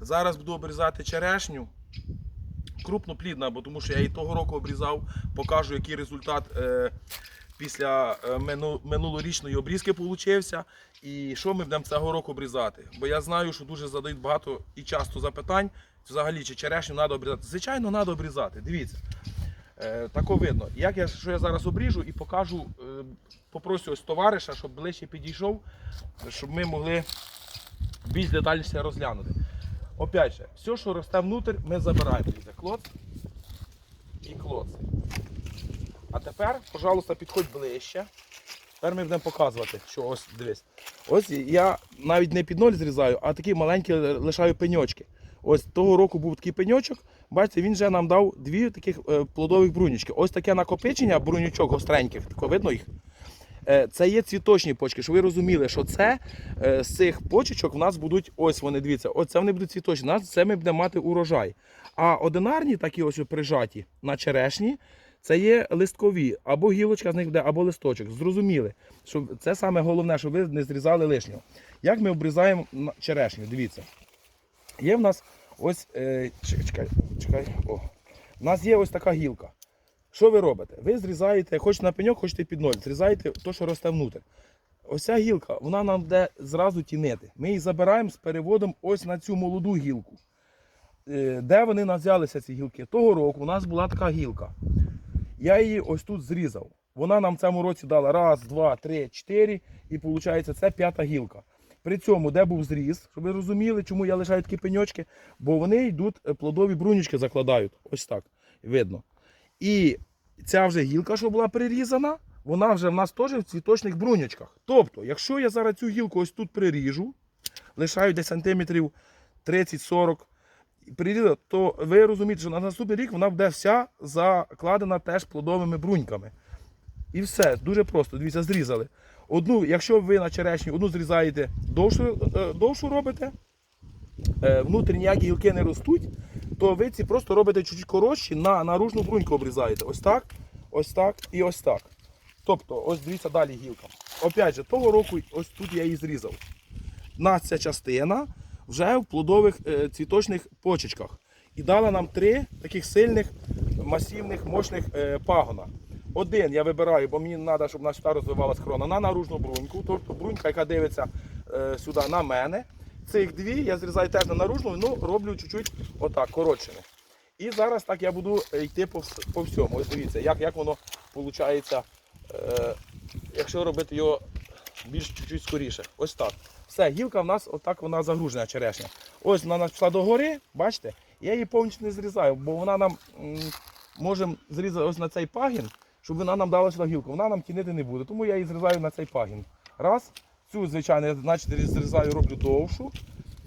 Зараз буду обрізати черешню. Крупноплідна, бо тому що я її того року обрізав, покажу, який результат е, після е, мину- минулорічної обрізки получився. І що ми будемо цього року обрізати. Бо я знаю, що дуже задають багато і часто запитань, взагалі, чи черешню треба обрізати. Звичайно, треба обрізати. Дивіться. Е, тако видно. Як я, що я зараз обріжу і покажу, е, попросю ось товариша, щоб ближче підійшов, щоб ми могли більш детальніше розглянути. Опять же, все, що росте внутрь, ми забираємо. Клоц і клоц. А тепер, пожалуйста, підходь ближче. Тепер ми будемо показувати, що ось дивись. Ось я навіть не під ноль зрізаю, а такі маленькі лишаю пеньочки. Ось того року був такий пеньочок. Бачите, він вже нам дав дві таких е, плодових брунючки. Ось таке накопичення брунючок гостреньких, тако видно їх. Е, Це є цвіточні почки, щоб ви розуміли, що це е, з цих почечок в нас будуть, ось вони, дивіться, ось це вони будуть цвіточні, нас це ми будемо мати урожай. А одинарні, такі ось прижаті на черешні, це є листкові, або гілочка з них буде, або листочок. Зрозуміли, що це саме головне, щоб ви не зрізали лишнього. Як ми обрізаємо черешню? Дивіться. Є в нас ось, е, чекай, чекай, о. У нас є ось така гілка. Що ви робите? Ви зрізаєте, хочете на пеньок, хочете під ноль, зрізаєте те, що росте внутрі. Ось гілка, вона нам буде зразу тінити. Ми її забираємо з переводом ось на цю молоду гілку. Е, Де вони нас взялися, ці гілки? Того року у нас була така гілка. Я її ось тут зрізав. Вона нам в цьому році дала раз, два, три, чотири. І виходить, це п'ята гілка. При цьому, де був зріз, щоб ви розуміли, чому я лишаю такі пеньочки, бо вони йдуть, е, плодові брунючки закладають. Ось так. Видно. І ця вже гілка, що була прирізана, вона вже в нас теж в цвіточних брунячках. Тобто, якщо я зараз цю гілку ось тут приріжу, лишаю десь сантиметрів 30-40, і прирізав, то ви розумієте, що на наступний рік вона буде вся закладена теж плодовими бруньками. І все, дуже просто. Дивіться, зрізали. Одну, якщо ви на черешні одну зрізаєте довшу, е, довшу робите, е, внутрі ніякі гілки не ростуть, то ви ці просто робите чуть-чуть коротші, на наружну бруньку обрізаєте. Ось так, ось так і ось так. Тобто, ось дивіться далі гілка. Опять же, того року ось тут я її зрізав. У нас ця частина вже в плодових е, цвіточних почечках. І дала нам три таких сильних, масивних, мощних е, пагона. Один я вибираю, бо мені треба, щоб наша розвивалася крона на наружну бруньку, тобто брунька, яка дивиться е, сюди на мене. Цих дві я зрізаю теж на наружну, ну роблю чуть-чуть отак, коротшими. І зараз так я буду е, йти по, по всьому. Ось дивіться, як, як воно виходить, е, якщо робити його більш чуть-чуть скоріше. Ось так. Все, гілка в нас отак вона загружена черешня. Ось вона нас пішла догори, бачите? Я її повністю не зрізаю, бо вона нам м, можемо зрізати ось на цей пагін, щоб вона нам дала сюди гілку. Вона нам тінити не буде, тому я її зрізаю на цей пагін. Раз. Цю, звичайно, я значить, зрізаю, роблю довшу.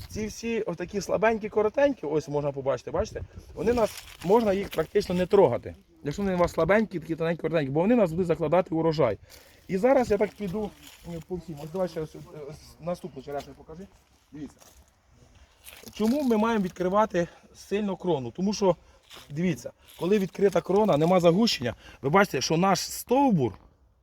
Ці всі отакі слабенькі, коротенькі, ось можна побачити, бачите, вони нас можна їх практично не трогати. Якщо вони у вас слабенькі, такі тоненькі, коротенькі, бо вони нас будуть закладати урожай. І зараз я так піду е, по всім. Ось давай ще е, наступну черешню покажи. Дивіться. Чому ми маємо відкривати сильно крону? Тому що, дивіться, коли відкрита крона, нема загущення, ви бачите, що наш стовбур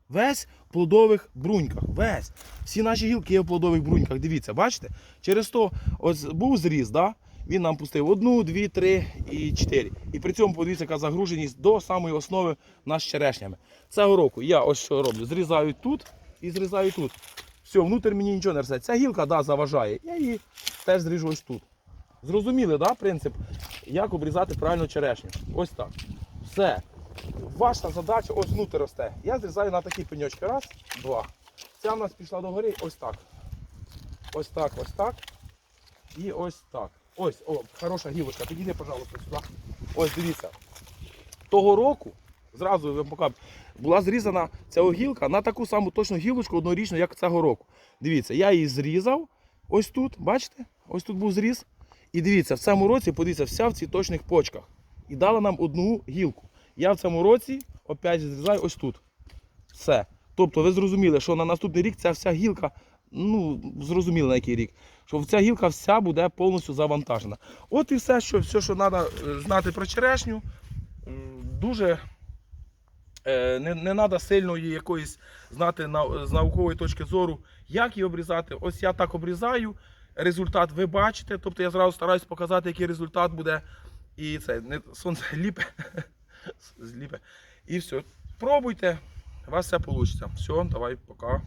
весь в плодових бруньках. Весь. Всі наші гілки є в плодових бруньках. Дивіться, бачите? Через то ось був зріз, да? він нам пустив одну, дві, три і чотири. І при цьому подивіться, яка загруженість до самої основи нас черешнями. Цього року я ось що роблю. Зрізаю тут і зрізаю тут. Все, внутрі мені нічого не росте. Ця гілка да, заважає. Я її теж зріжу ось тут. Зрозуміли, да, принцип, як обрізати правильно черешню. Ось так. Все. Ваша задача ось внутрі росте. Я зрізаю на такі пеньочки. Раз, два. Ця в нас пішла догори ось так. Ось так, ось так. І ось так. Ось, о, хороша гілочка. Підійди, пожалуйста, сюди. Ось дивіться. Того року, зразу вам покажу, була зрізана ця огілка на таку саму точну гілочку однорічну, як цього року. Дивіться, я її зрізав. Ось тут, бачите? Ось тут був зріз. І дивіться, в цьому році, подивіться, вся в цвіточних почках. І дала нам одну гілку. Я в цьому році опять зрізаю ось тут. Все. Тобто ви зрозуміли, що на наступний рік ця вся гілка, ну, зрозуміли на який рік, що ця гілка вся буде повністю завантажена. От і все, що все, що треба знати про черешню. Дуже е, не, не треба сильної якоїсь знати на, з наукової точки зору, як її обрізати. Ось я так обрізаю. результат ви бачите. Тобто я зразу стараюсь показати, який результат буде. І це не сонце ліпе. зліпе. І все. Пробуйте, у вас все вийде. Все, давай, пока.